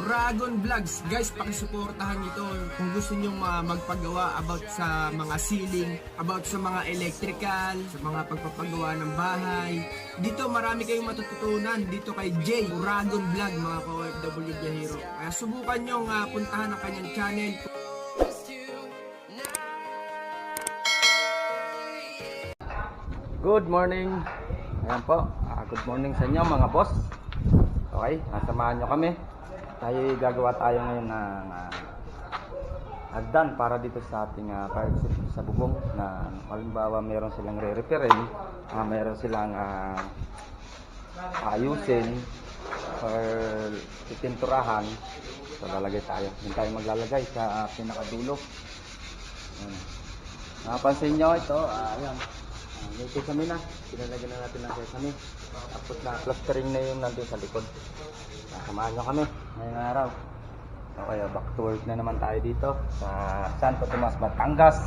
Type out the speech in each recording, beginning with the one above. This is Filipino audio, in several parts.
J. Uragon Vlogs. Guys, pakisuportahan nyo to kung gusto nyo ma- magpagawa about sa mga ceiling, about sa mga electrical, sa mga pagpapagawa ng bahay. Dito marami kayong matututunan dito kay J. Uragon Vlog mga ka-OFW Biyahero. Kaya subukan nyo nga puntahan ang kanyang channel. Good morning. Ayan po. Ah, good morning sa inyo mga boss. Okay, nasamahan nyo kami. Tayo gagawa tayo ngayon ng ah, hagdan para dito sa ating uh, fire sa bubong na halimbawa meron silang re-repairin, ah, meron silang ah, ayusin or titinturahan. So lalagay tayo. Doon tayo maglalagay sa pinakadulo. Ayan. Napansin nyo ito, ah, ayan. Uh, may sesame na. Pinalagyan na natin ng sesame. Tapos na plastering na yung nandun sa likod. Uh, samahan nyo kami ngayong araw. Okay, ah, back to work na naman tayo dito sa Santo Tomas, Batangas.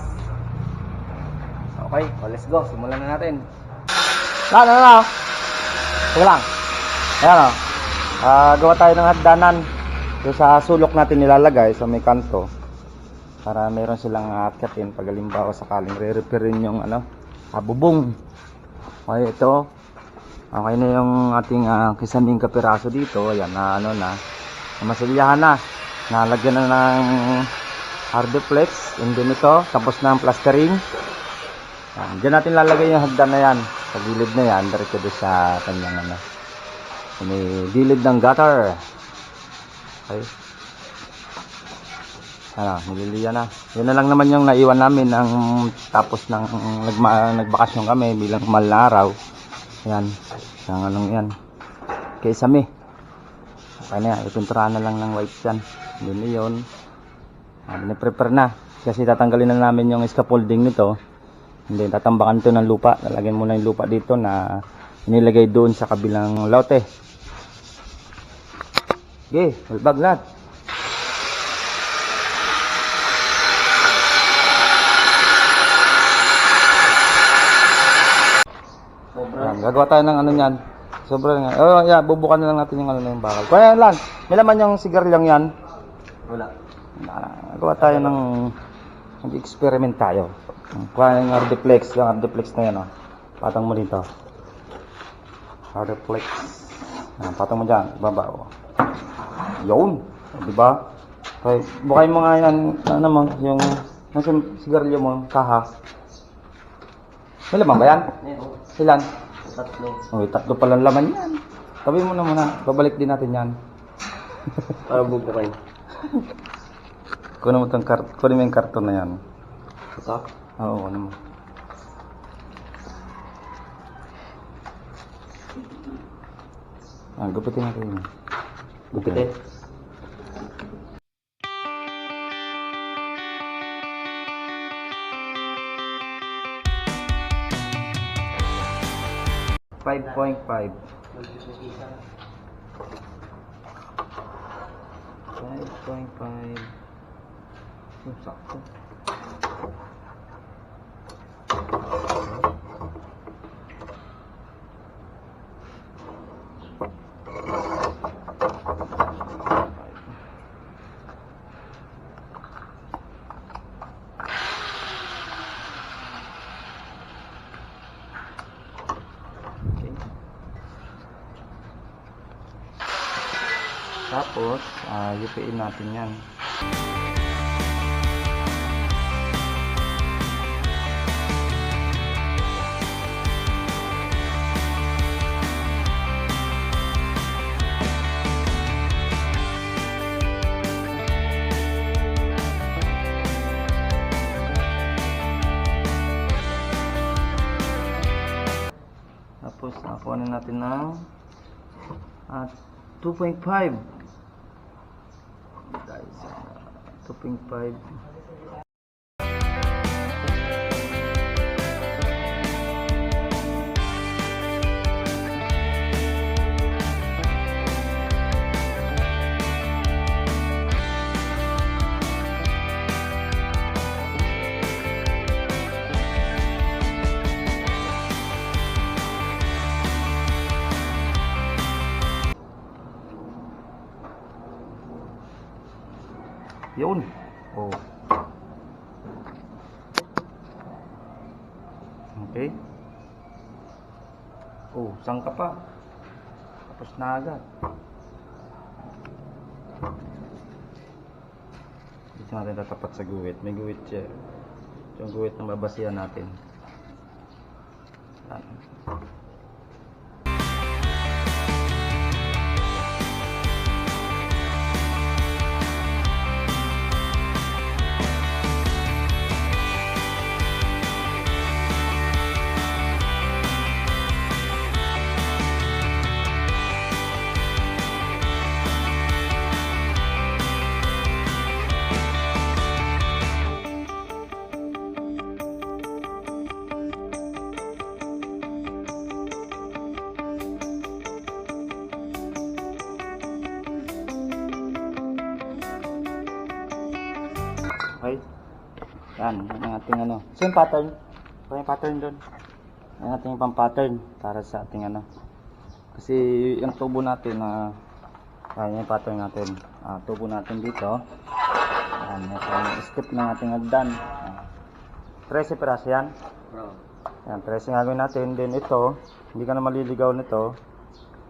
Okay, so let's go. Simulan na natin. Ano na? Sige lang. Ayan o. Ah, gawa tayo ng hagdanan. Doon sa sulok natin nilalagay sa may kanto para meron silang aatkatin pag halimbawa sakaling re-repairin yung ano, ah, bubong. Okay, ito. Okay na yung ating uh, kisaning kapiraso dito. Ayan na ano na. Masilyahan na. Nalagyan na ng hardiplex. Hindi nito. Tapos na ang plastering. Yan. Diyan natin lalagay yung hagdan na yan. Sa gilid na yan. Diretso doon sa kanyang ano. May gilid ng gutter. Okay. Ano, nililiya na. Yun na lang naman yung naiwan namin ang tapos ng nagma, nagbakasyon kami bilang mahal na araw. Yan. Ang anong yan. Kaysa me. Okay na yan. Na lang ng white yan. Yun yun. Ah, prepare na. Kasi tatanggalin na namin yung scaffolding nito. Hindi, tatambakan ito ng lupa. Lalagyan muna yung lupa dito na inilagay doon sa kabilang lote. Okay, walbag lahat. Yan, gagawa tayo ng ano niyan. Sobrang nga. Oh, yeah, bubukan na lang natin yung ano na yung bakal. Kaya yan lang. May laman yung sigaryang yan. Wala. Gagawa tayo ng mag-experiment tayo. Kuha yung Ardiplex, yung Ardiplex na yan, oh. Patang mo dito. Ardiplex. Yan, patang mo dyan, baba, oh. Yun. Di ba? Okay, bukay mo nga yan, ano mo, yung, nasa sigarilyo mo, kaha. May laman ba yan? Ilan? Tatlo. Okay, tatlo palang laman yan. Tabi mo na muna. Babalik din natin yan. Para bubukay. kunin mo tong kart kunin mo yung karton na yan. Ito? Oo, kunin mo. Ah, gupitin natin yun. Gupitin? Five point five. Five point five. Oh, sakto. Okay. Tapos, ah yupiin natin yan. Tapos, nakuha na natin ng ah, 2.5. Guys, ah, 2.5. Oh, saan ka pa? Tapos na agad. Dito natin tatapat sa guwit. May guwit siya. Yung guwit na babasihan natin. Yan. Okay. Yan, ang ating ano. Same pattern. Yung pattern doon. Yan ating pang pattern para sa ating ano. Kasi yung tubo natin na uh, yan yung pattern natin. Ah, tubo natin dito. Yan, ito yung skip ng ating hagdan. Ah, 13 piraso yan. Yan, 13 ang gagawin natin. Then ito, hindi ka na maliligaw nito.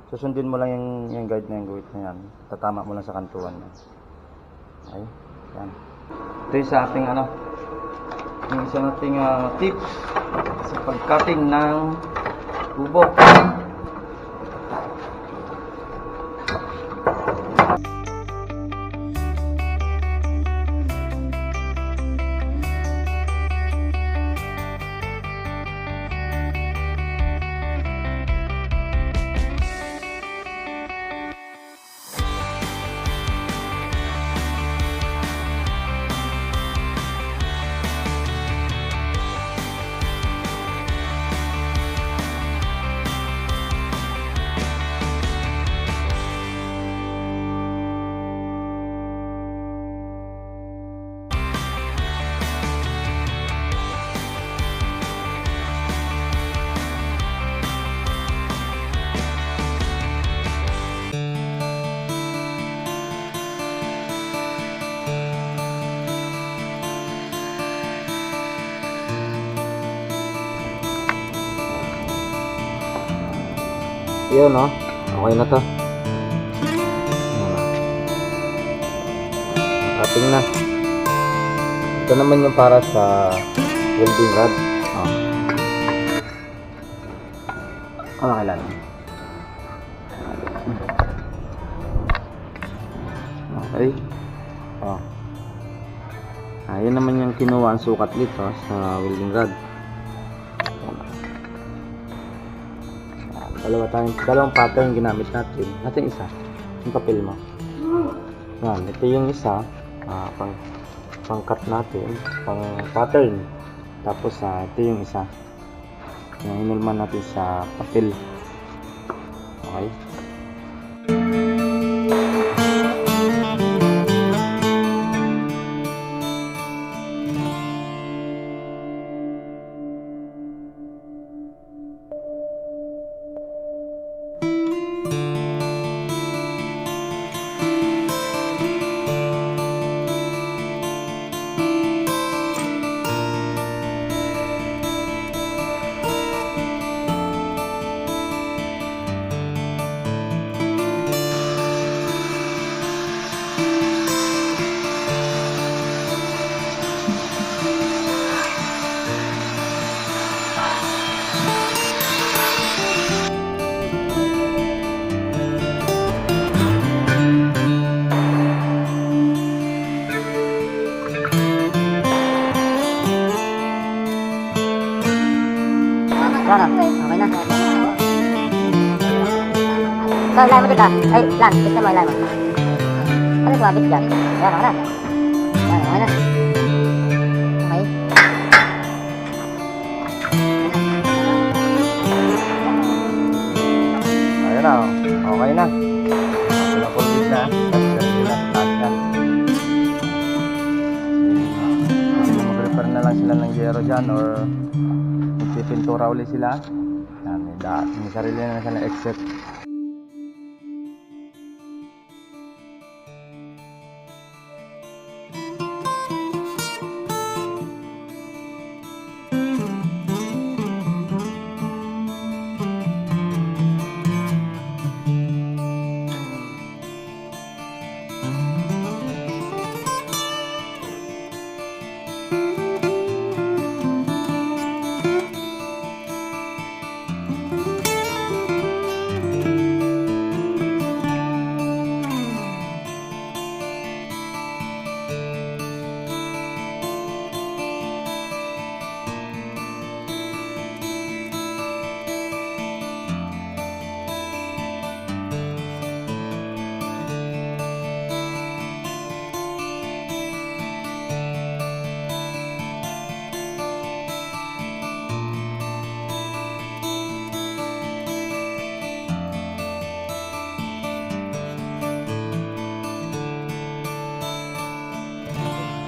Susundin mo lang yung, yung guide na yung guide na yan. Tatama mo lang sa kantuan. Okay? Yan. Ito yung sa ating ano, yung isa nating ah, tips sa pag-cutting ng tubo. Yun, no? Okay na to. Ating na. Ito naman yung para sa welding rod. Oh. Ano kailan? Okay. Oh. Ah, yun naman yung kinuha ang sukat dito sa welding rod. Dalawa tayong, dalawang pattern ginamit natin. Natin isa. Yung papel mo. Yan, ito yung isa. ah, pang, pang cut natin. Pang pattern. Tapos, ah, ito yung isa. Yung inulman natin sa papel. Okay? So, ilay mo dito. Ay, Lan, gusto mo ilay mo. Ano sumabit dyan? Ayan, okay na. Ayan, okay na. Okay. Na. oh. Okay na. Okay na complete na. Tapos na lang sila ng gero dyan or magpipintura uli sila. Yan, may, da- may sarili na sila exit.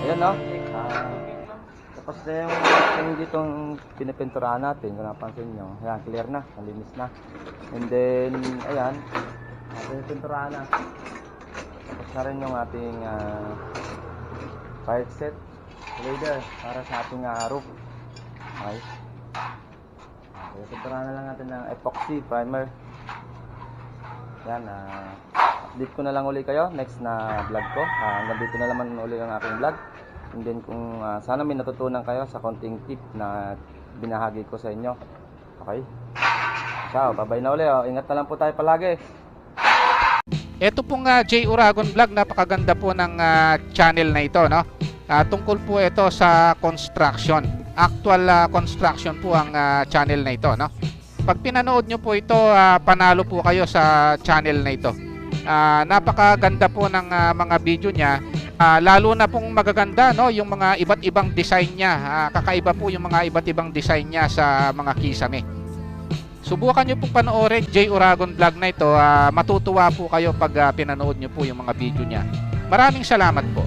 Natin, no? Tapos na yung, yung ditong pinipinturahan natin, kung napansin nyo. Ayan, clear na, malinis na. And then, ayan, ah, pinipinturahan na. Tapos na rin yung ating ah, fire set later para sa ating ah, roof. Okay. Pinipinturahan na lang natin ng epoxy primer. Yan, ah, update ko na lang uli kayo next na vlog ko. Ah, hanggang dito na naman uli ang aking vlog. And then kung ah, sana may natutunan kayo sa konting tip na binahagi ko sa inyo. Okay? Ciao, bye-bye na uli. Oh. Ingat na lang po tayo palagi. Ito pong ah, J Uragon Vlog, napakaganda po ng ah, channel na ito, no? Ah, tungkol po ito sa construction. Actual ah, construction po ang ah, channel na ito, no? Pag pinanood nyo po ito, ah, panalo po kayo sa channel na ito. Ah, napakaganda po ng ah, mga video niya. Ah, lalo na pong magaganda, no? Yung mga iba't ibang design niya. Ah, kakaiba po yung mga iba't ibang design niya sa mga kisame. Subukan nyo pong panoorin J Uragon vlog na ito. Ah, matutuwa po kayo pag ah, pinanood nyo po yung mga video niya. Maraming salamat po.